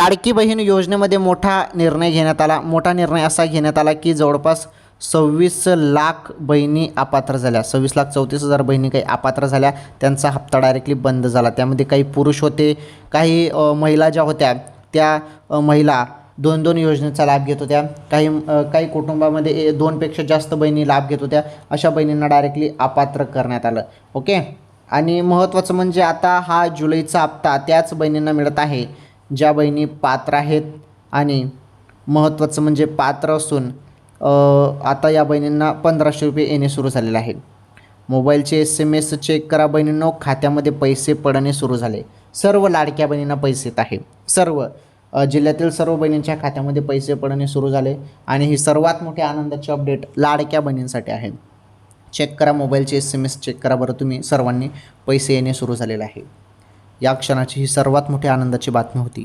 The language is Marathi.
लाडकी बहीण योजनेमध्ये मोठा निर्णय घेण्यात आला. मोठा निर्णय असा घेण्यात आला की जवळपास सव्वीस लाख बहिणी अपात्र झाल्या. सव्वीस लाख चौतीस हजार बहिणी काही अपात्र झाल्या. त्यांचा हप्ता डायरेक्टली बंद झाला. त्यामध्ये काही पुरुष होते काही महिला ज्या होत्या त्या महिला दोन दोन योजनेचा लाभ घेत होत्या. काही काही कुटुंबामध्ये ए- दोनपेक्षा जास्त बहिणी लाभ घेत होत्या. अशा बहिणींना डायरेक्टली अपात्र करण्यात आलं. ओके? आणि महत्त्वाचं म्हणजे आता हा जुलैचा हप्ता त्याच बहिणींना मिळत आहे. ज्या बहिणी पात्र आहेत आणि महत्त्वाचं म्हणजे पात्र असून आता या बहिणींना पंधराशे रुपये येणे सुरू झालेले आहे. मोबाईलचे एस एम एस चेक करा बहिणींनो खात्यामध्ये पैसे पडणे सुरू झाले. सर्व लाडक्या बहिणींना पैसे येत आहे. सर्व जिल्ह्यातील सर्व बहिणींच्या खात्यामध्ये पैसे पडणे सुरू झाले आणि ही सर्वात मोठी आनंदाची अपडेट लाडक्या बहिणींसाठी आहे. चेक करा मोबाईलचे एस एम एस चेक करा बरं तुम्ही सर्वांनी पैसे येणे सुरू झालेले आहे. या क्षणाची ही सर्वात मोठी आनंदाची बातमी होती.